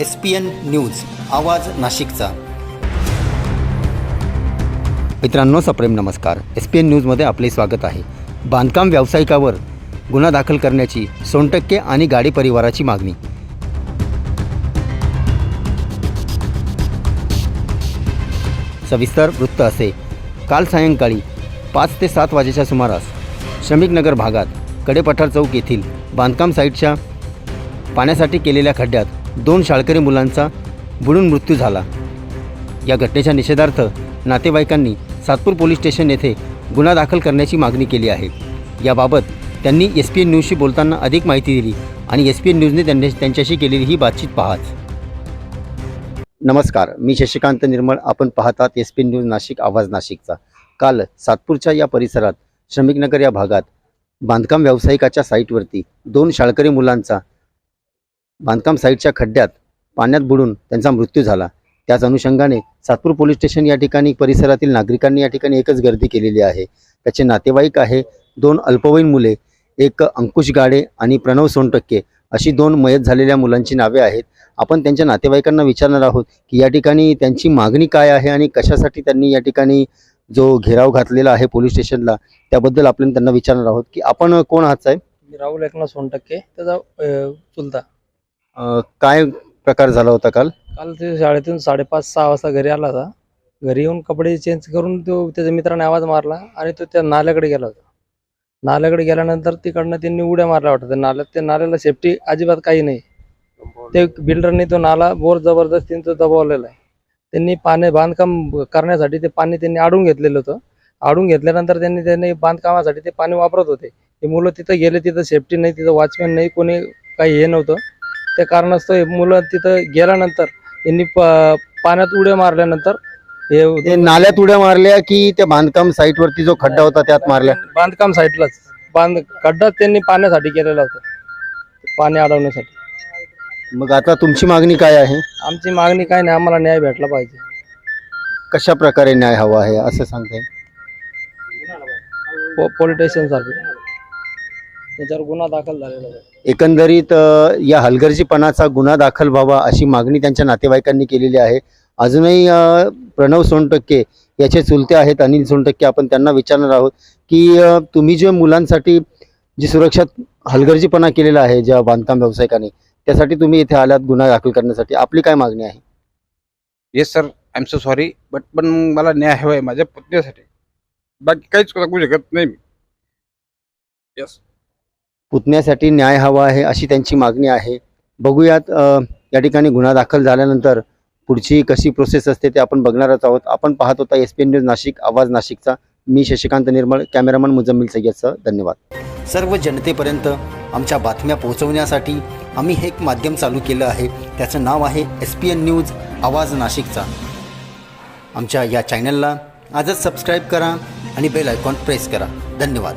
S P N news आवाज नाशिकचा. मित्रांनो सप्रेम नमस्कार. एस पी एन न्यूजमध्ये आपले स्वागत आहे. बांधकाम व्यावसायिकावर गुन्हा दाखल करण्याची सोनटक्के आणि गाडी परिवाराची मागणी. सविस्तर वृत्त असे. काल सायंकाळी पाच ते सात वाजेच्या सुमारास श्रमिकनगर भागात कडेपठार चौक येथील बांधकाम साईटच्या पाण्यासाठी केलेल्या खड्ड्यात दोन शाळकरी मुलांचा बुडून मृत्यू झाला. या घटनेच्या निषेधार्थ नातेवाईकांनी सातपूर पोलीस स्टेशन येथे गुन्हा दाखल करण्याची मागणी केली आहे. याबाबत त्यांनी एस पी एन न्यूजशी बोलताना अधिक माहिती दिली आणि एस पी एन न्यूजने त्यांनी त्यांच्याशी केलेली ही बातचीत पाहाच नमस्कार मी शशिकांत निर्मळ. आपण पाहतात एस पी न्यूज नाशिक आवाज नाशिकचा. काल सातपूरच्या या परिसरात श्रमिकनगर या भागात बांधकाम व्यावसायिकाच्या साईटवरती दोन शाळकरी मुलांचा बांधकाम साईटच्या खड्ड्यात पाण्यात बुडून त्यांचा मृत्यू झाला. त्याच अनुषंगाने सातपूर पोलीस स्टेशन या ठिकाणी परिसरातील नागरिकांनी या ठिकाणी एकच गर्दी केलेली आहे. त्याचे नातेवाईक आहे दोन अल्पवयीन मुले एक अंकुश गाडे आणि प्रणव सोनटक्के अशी दोन मयत झालेल्या मुलांची नावे आहेत. आपण त्यांच्या नातेवाईकांना विचारणार आहोत की या ठिकाणी त्यांची मागणी काय आहे आणि कशासाठी त्यांनी या ठिकाणी जो घेराव घातलेला आहे पोलीस स्टेशनला त्याबद्दल आपण त्यांना विचारणार आहोत. की आपण कोण आहात साहेब? राहुल एकनाथ सोनटक्के त्याचा चुलता. काय प्रकार झाला होता काल? काल ते शाळेतून साडेपाच सहा वाजता घरी आला होता. घरी येऊन कपडे चेंज करून तो त्याच्या मित्राने आवाज मारला आणि तो त्या नाल्याकडे गेला होता. नाल्याकडे गेल्यानंतर तिकडनं त्यांनी उड्या मारल्या वाटतं. त्या नाल्यात त्या नाल्याला सेफ्टी अजिबात काही नाही. ते बिल्डरने तो नाला बोर जबरदस्तीने तो दबावलेला आहे. त्यांनी पाणी बांधकाम करण्यासाठी ते पाणी त्यांनी आडून घेतलेलं होतं. आडून घेतल्यानंतर त्यांनी त्यांनी बांधकामासाठी ते पाणी वापरत होते. ते मुलं तिथं गेले तिथं सेफ्टी नाही तिथं वॉचमॅन नाही कोणी काही हे नव्हतं. त्या कारणास्तव मुलं तिथं गेल्यानंतर यांनी प- पाण्यात उड्या मारल्यानंतर हे नाल्यात उड्या मारल्या की त्या बांधकाम साईटवरती जो खड्डा होता त्यात मारल्या? बांधकाम साईडलाच बांध खड्डा त्यांनी पाण्यासाठी केलेला होता. पाणी अडवण्यासाठी. मग आता तुमची मागणी काय आहे? आमची मागणी काय नाही आम्हाला न्याय भेटला पाहिजे. कशा प्रकारे न्याय हवा आहे असं सांगताय? पो- पोलीस स्टेशन सारखं त्याच्यावर गुन्हा दाखल झालेला आहे. एकंदरीत या हलगर्जीपणाचा गुन्हा दाखल व्हावा अशी मागणी त्यांच्या नातेवाईकांनी केलेली आहे. अजूनही प्रणव सोनटक्के याचे चुलते आहेत अनिल सोनटक्के आपण त्यांना विचारणार आहोत की तुम्ही जे मुलांसाठी जी सुरक्षा हलगर्जीपणा केलेला आहे ज्या बांधकाम व्यावसायिकाने त्यासाठी तुम्ही इथे आलात गुन्हा दाखल करण्यासाठी. आपली काय मागणी आहे? Yes sir I am so sorry but पण मला न्याय हवा आहे माझ्या पत्नीसाठी. बाकी काहीच सांगू शकत नाही मी. येस पुतण्यासाठी न्याय हवा आहे अशी त्यांची मागणी आहे. बघूयात या ठिकाणी गुन्हा दाखल झाल्यानंतर पुढची कशी प्रोसेस असते ते आपण बघणारच आहोत. आपण पाहत होता S P N news Nashik आवाज नाशिकचा. मी शशिकांत निर्मळ कॅमेरामन मुजम्मिल सय्यदसह धन्यवाद. सर्व जनतेपर्यंत आमच्या बातम्या पोहोचवण्यासाठी आम्ही हे एक माध्यम चालू केलं आहे. त्याचं नाव आहे एस पी एन न्यूज आवाज नाशिकचा. आमच्या या चॅनलला आजच सबस्क्राईब करा आणि बेल आयकॉन प्रेस करा. धन्यवाद.